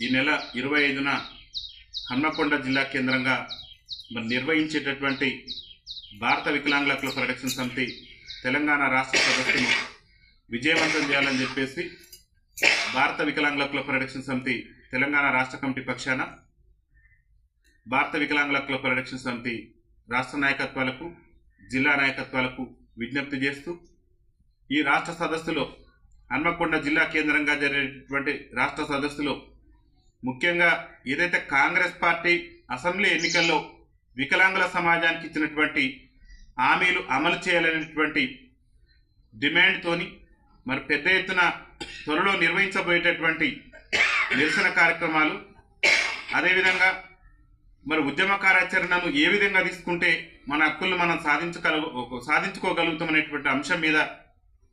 ఈ నెల ఇరవై ఐదున హన్మకొండ జిల్లా కేంద్రంగా మరి నిర్వహించేటటువంటి భారత వికలాంగుల హక్కుల పరిరక్షణ సమితి తెలంగాణ రాష్ట్ర సదస్సును విజయవంతం చేయాలని చెప్పేసి భారత వికలాంగుల హక్కుల పరిరక్షణ సమితి తెలంగాణ రాష్ట్ర కమిటీ పక్షాన భారత వికలాంగుల హక్కుల పరిరక్షణ సమితి రాష్ట్ర నాయకత్వాలకు జిల్లా నాయకత్వాలకు విజ్ఞప్తి చేస్తూ ఈ రాష్ట్ర సదస్సులో హన్మకొండ జిల్లా కేంద్రంగా జరిగేటువంటి రాష్ట్ర సదస్సులో ముఖ్యంగా ఏదైతే కాంగ్రెస్ పార్టీ అసెంబ్లీ ఎన్నికల్లో వికలాంగుల సమాజానికి ఇచ్చినటువంటి హామీలు అమలు చేయాలనేటువంటి డిమాండ్తోని మరి పెద్ద ఎత్తున త్వరలో నిర్వహించబోయేటటువంటి నిరసన కార్యక్రమాలు అదేవిధంగా మరి ఉద్యమ కార్యాచరణను ఏ విధంగా తీసుకుంటే మన హక్కులను మనం సాధించగల సాధించుకోగలుగుతామనేటువంటి అంశం మీద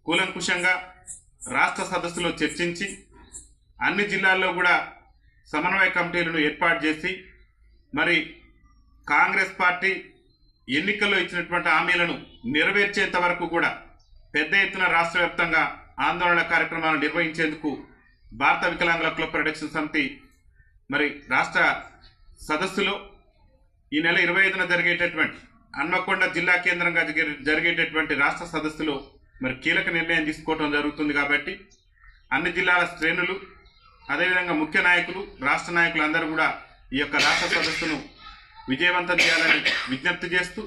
కూలంకుషంగా రాష్ట్ర సదస్సులో చర్చించి అన్ని జిల్లాల్లో కూడా సమన్వయ కమిటీలను ఏర్పాటు చేసి మరి కాంగ్రెస్ పార్టీ ఎన్నికల్లో ఇచ్చినటువంటి హామీలను నెరవేర్చేంత వరకు కూడా పెద్ద ఎత్తున రాష్ట్ర వ్యాప్తంగా ఆందోళన కార్యక్రమాలు నిర్వహించేందుకు భారత వికలాంగుల క్లబ్ ప్రొడక్షన్ సమితి మరి రాష్ట్ర సదస్సులో ఈ నెల ఇరవై ఐదున జరిగేటటువంటి హన్మకొండ జిల్లా కేంద్రంగా జరిగే- జరిగేటటువంటి రాష్ట్ర సదస్సులో మరి కీలక నిర్ణయం తీసుకోవడం జరుగుతుంది కాబట్టి అన్ని జిల్లాల శ్రేణులు అదేవిధంగా ముఖ్య నాయకులు రాష్ట్ర నాయకులు అందరూ కూడా ఈ యొక్క రాష్ట్ర సదస్సును విజయవంతం చేయాలని విజ్ఞప్తి చేస్తూ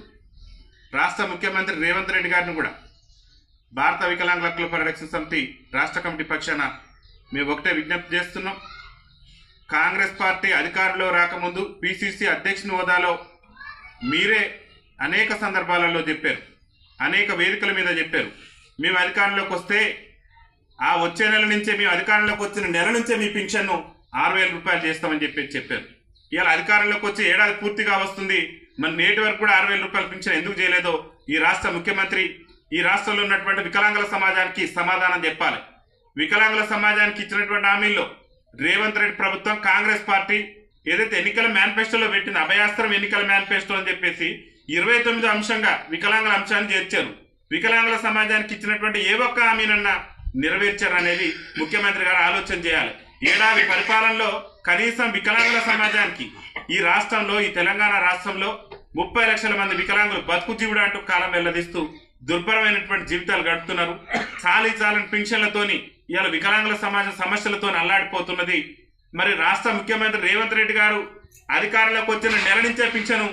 రాష్ట్ర ముఖ్యమంత్రి రేవంత్ రెడ్డి గారిని కూడా భారత వికలాంగుల హక్కుల పరిరక్షణ సమితి రాష్ట్ర కమిటీ పక్షాన మేము ఒకటే విజ్ఞప్తి చేస్తున్నాం. కాంగ్రెస్ పార్టీ అధికారంలో రాకముందు పిసిసి అధ్యక్షుని హోదాలో మీరే అనేక సందర్భాలలో చెప్పారు. అనేక వేదికల మీద చెప్పారు. మేము అధికారంలోకి వస్తే ఆ వచ్చే నెల నుంచే మేము అధికారంలోకి వచ్చిన నెల నుంచే మీ పింఛన్ను ఆరు వేల రూపాయలు చేస్తామని చెప్పి చెప్పారు. ఇవాళ అధికారంలోకి వచ్చి ఏడాది పూర్తిగా వస్తుంది. మరి నేటి వరకు కూడా ఆరు వేల రూపాయల పింఛన్ ఎందుకు చేయలేదో ఈ రాష్ట్ర ముఖ్యమంత్రి ఈ రాష్ట్రంలో ఉన్నటువంటి వికలాంగుల సమాజానికి సమాధానం చెప్పాలి. వికలాంగుల సమాజానికి ఇచ్చినటువంటి హామీల్లో రేవంత్ రెడ్డి ప్రభుత్వం కాంగ్రెస్ పార్టీ ఏదైతే ఎన్నికల మేనిఫెస్టోలో పెట్టిన అభయాస్త్రం ఎన్నికల మేనిఫెస్టో అని చెప్పేసి ఇరవై తొమ్మిది అంశంగా వికలాంగుల అంశాన్ని చేర్చారు. వికలాంగుల సమాజానికి ఇచ్చినటువంటి ఏ ఒక్క హామీనన్నా నెరవేర్చారు అనేది ముఖ్యమంత్రి గారు ఆలోచన చేయాలి. ఏడాది పరిపాలనలో కనీసం వికలాంగుల సమాజానికి ఈ రాష్ట్రంలో ఈ తెలంగాణ రాష్ట్రంలో ముప్పై లక్షల మంది వికలాంగులు బతుకు జీవుడు అంటూ కాలం వెల్లదీస్తూ దుర్భరమైనటువంటి జీవితాలు గడుపుతున్నారు. చాలీ చాలని పింఛన్లతోని ఇవాళ వికలాంగుల సమాజం సమస్యలతో అల్లాడిపోతున్నది. మరి రాష్ట్ర ముఖ్యమంత్రి రేవంత్ రెడ్డి గారు అధికారంలోకి వచ్చిన నెల నుంచే పింఛను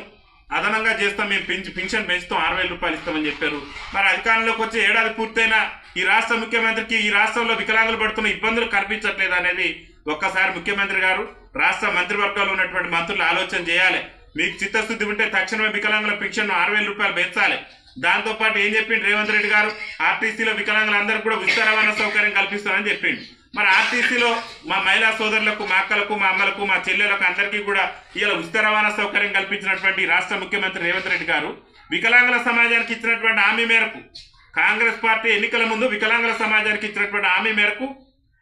అదనంగా చేస్తాం మేము పెంచి పింఛన్ పెంచుతాం ఆరు రూపాయలు ఇస్తామని చెప్పారు. మరి అధికారంలోకి వచ్చి ఏడాది పూర్తయినా ఈ రాష్ట్ర ముఖ్యమంత్రికి ఈ రాష్ట్రంలో వికలాంగులు పడుతున్న ఇబ్బందులు కనిపించట్లేదు అనేది ఒక్కసారి ముఖ్యమంత్రి గారు రాష్ట్ర మంత్రివర్గంలో ఉన్నటువంటి మంత్రులు ఆలోచన చేయాలి. మీకు చిత్తశుద్ధి ఉంటే తక్షణమే వికలాంగుల పింఛన్ ఆరు వేల రూపాయలు పెంచాలి. దాంతో పాటు ఏం చెప్పిండు రేవంత్ రెడ్డి గారు? ఆర్టీసీలో వికలాంగులందరికీ కూడా ఉచిత రవాణా సౌకర్యం కల్పిస్తామని చెప్పిండు. మరి ఆర్టీసీలో మా మహిళా సోదరులకు మా అక్కలకు మా అమ్మలకు మా చెల్లెలకు అందరికీ కూడా ఇలా ఉచిత రవాణా సౌకర్యం కల్పించినటువంటి రాష్ట్ర ముఖ్యమంత్రి రేవంత్ రెడ్డి గారు వికలాంగుల సమాజానికి ఇచ్చినటువంటి హామీ మేరకు కాంగ్రెస్ పార్టీ ఎన్నికల ముందు వికలాంగుల సమాజానికి ఇచ్చినటువంటి హామీ మేరకు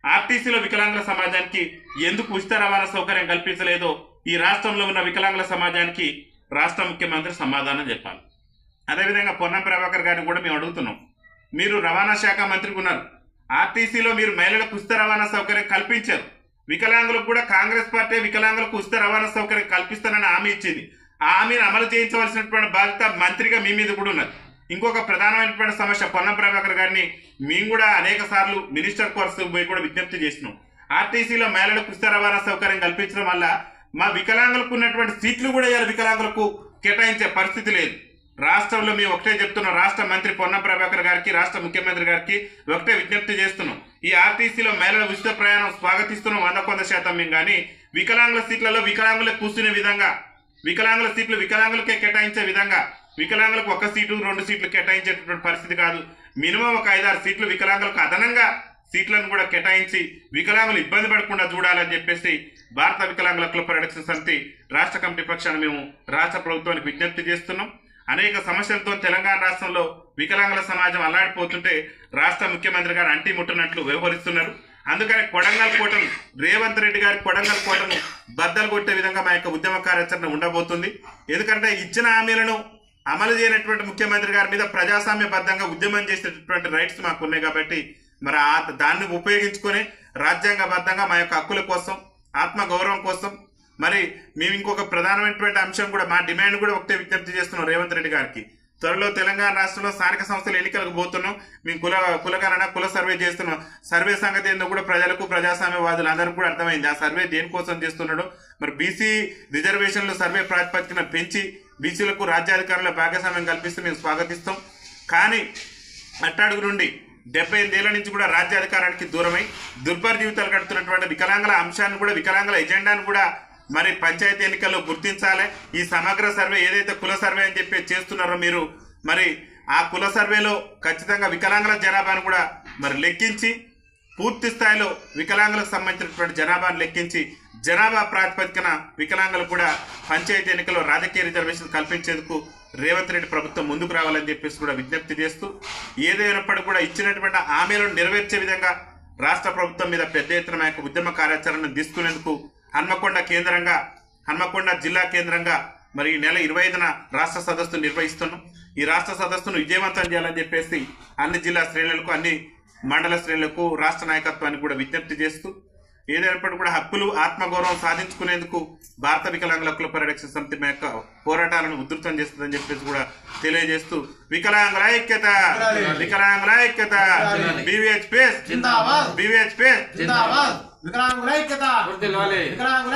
ఆర్టీసీలో వికలాంగుల సమాజానికి ఎందుకు ఉచిత రవాణా సౌకర్యం కల్పించలేదో ఈ రాష్ట్రంలో ఉన్న వికలాంగుల సమాజానికి రాష్ట్ర ముఖ్యమంత్రి సమాధానం చెప్పాలి. అదేవిధంగా పొన్నం ప్రభాకర్ గారిని కూడా మేము అడుగుతున్నాం. మీరు రవాణా శాఖ మంత్రికి ఉన్నారు. ఆర్టీసీలో మీరు మహిళలకు ఉచిత రవాణా సౌకర్యం కల్పించారు. వికలాంగులకు కూడా కాంగ్రెస్ పార్టీ వికలాంగులకు ఉచిత రవాణా సౌకర్యం కల్పిస్తానని హామీ ఇచ్చింది. ఆ హామీని అమలు చేయించవలసినటువంటి బాధ్యత మంత్రిగా మీ మీద కూడా ఉన్నది. ఇంకొక ప్రధానమైనటువంటి సమస్య పొన్నం ప్రభాకర్ గారిని మేము కూడా అనేక సార్లు మినిస్టర్ కోర్స్ పోయి కూడా విజ్ఞప్తి చేసినాం. ఆర్టీసీలో మహిళలకు ఉచిత రవాణా సౌకర్యం కల్పించడం వల్ల మా వికలాంగులకు ఉన్నటువంటి సీట్లు కూడా ఇవాళ వికలాంగులకు కేటాయించే పరిస్థితి లేదు. రాష్ట్రంలో మేము ఒకటే చెప్తున్నాం రాష్ట్ర మంత్రి పొన్నం ప్రభాకర్ గారికి రాష్ట్ర ముఖ్యమంత్రి గారికి ఒకటే విజ్ఞప్తి చేస్తున్నాం. ఈ ఆర్టీసీలో మహిళల ఉచిత ప్రయాణం స్వాగతిస్తున్నాం వంద కొంత శాతం మేము కానీ వికలాంగుల సీట్లలో వికలాంగులకు కూర్చునే విధంగా వికలాంగుల సీట్లు వికలాంగులకే కేటాయించే విధంగా వికలాంగులకు ఒక సీటు రెండు సీట్లు కేటాయించేటటువంటి పరిస్థితి కాదు. మినిమం ఒక ఐదారు సీట్లు వికలాంగులకు అదనంగా సీట్లను కూడా కేటాయించి వికలాంగులు ఇబ్బంది పడకుండా చూడాలని చెప్పేసి భారత వికలాంగుల క్లబ్ పరిరక్షణ సమితి రాష్ట్ర కమిటీ పక్షాన మేము రాష్ట్ర ప్రభుత్వానికి విజ్ఞప్తి చేస్తున్నాం. అనేక సమస్యలతో తెలంగాణ రాష్ట్రంలో వికలాంగుల సమాజం అల్లాడిపోతుంటే రాష్ట్ర ముఖ్యమంత్రి గారు అంటి ముట్టనట్లు వ్యవహరిస్తున్నారు. అందుకని కొడంగల్ కోటను రేవంత్ రెడ్డి గారి కొడంగల్ కోటను బద్దలు కొట్టే విధంగా మా యొక్క ఉద్యమ కార్యాచరణ ఉండబోతుంది. ఎందుకంటే ఇచ్చిన హామీలను అమలు చేయనటువంటి ముఖ్యమంత్రి గారి మీద ప్రజాస్వామ్యబద్ధంగా ఉద్యమం చేసేటటువంటి రైట్స్ మాకు ఉన్నాయి కాబట్టి మరి ఆ దాన్ని ఉపయోగించుకొని రాజ్యాంగబద్ధంగా మా యొక్క హక్కుల కోసం ఆత్మ గౌరవం కోసం మరి మేము ఇంకొక ప్రధానమైనటువంటి అంశం కూడా మా డిమాండ్ కూడా ఒకటే విజ్ఞప్తి చేస్తున్నాం రేవంత్ రెడ్డి గారికి. త్వరలో తెలంగాణ రాష్ట్రంలో స్థానిక సంస్థలు ఎన్నికలకు పోతున్నాం. మేము కుల కులకరణ కుల సర్వే చేస్తున్నాం. సర్వే సంగతి ఏందో కూడా ప్రజలకు ప్రజాస్వామ్యవాదులు అందరికీ కూడా అర్థమైంది. ఆ సర్వే దేనికోసం చేస్తున్నాడో? మరి బీసీ రిజర్వేషన్లు సర్వే ప్రాతిపదికన పెంచి బీసీలకు రాజ్యాధికారుల భాగస్వామ్యం కల్పిస్తూ మేము స్వాగతిస్తాం. కానీ అట్టాడుగు నుండి డెబ్బై ఎనిమిదేళ్ళ నుంచి కూడా రాజ్యాధికారానికి దూరమై దుర్భర జీవితాలు గడుపుతున్నటువంటి వికలాంగుల అంశాన్ని కూడా వికలాంగుల ఎజెండాను కూడా మరి పంచాయతీ ఎన్నికల్లో గుర్తించాలి. ఈ సమగ్ర సర్వే ఏదైతే కుల సర్వే అని చెప్పి చేస్తున్నారో మీరు మరి ఆ కుల సర్వేలో ఖచ్చితంగా వికలాంగుల జనాభాను కూడా మరి లెక్కించి పూర్తి స్థాయిలో వికలాంగులకు సంబంధించినటువంటి జనాభాను లెక్కించి జనాభా ప్రాతిపదికన వికలాంగులు కూడా పంచాయతీ ఎన్నికల్లో రాజకీయ రిజర్వేషన్ కల్పించేందుకు రేవంత్ రెడ్డి ప్రభుత్వం ముందుకు రావాలని చెప్పేసి కూడా విజ్ఞప్తి చేస్తూ ఏదైనప్పటికీ కూడా ఇచ్చినటువంటి హామీలను నెరవేర్చే విధంగా రాష్ట్ర ప్రభుత్వం మీద పెద్ద ఎత్తున యొక్క ఉద్యమ కార్యాచరణను తీసుకునేందుకు హన్మకొండ కేంద్రంగా హన్మకొండ జిల్లా కేంద్రంగా మరి ఈ నెల ఇరవై ఐదున రాష్ట్ర సదస్సు నిర్వహిస్తున్నాం. ఈ రాష్ట్ర సదస్సును విజయవంతం చేయాలని చెప్పేసి అన్ని జిల్లా శ్రేణులకు అన్ని మండల శ్రేణులకు రాష్ట్ర నాయకత్వానికి కూడా విజ్ఞప్తి చేస్తూ ఏదైనప్పటికీ కూడా హక్కులు ఆత్మగౌరవం సాధించుకునేందుకు భారత వికలాంగుల హక్కుల పరిరక్షణ సమితి యొక్క పోరాటాలను ఉధృతం చేస్తుందని చెప్పేసి కూడా తెలియజేస్తూ వికలాంగుల ఐక్యత వికలాంగుల ఐక్యత బీవీహెచ్ పేస్ బీవీహెచ్ పేస్ జిందాబాద్ వికలాంగుల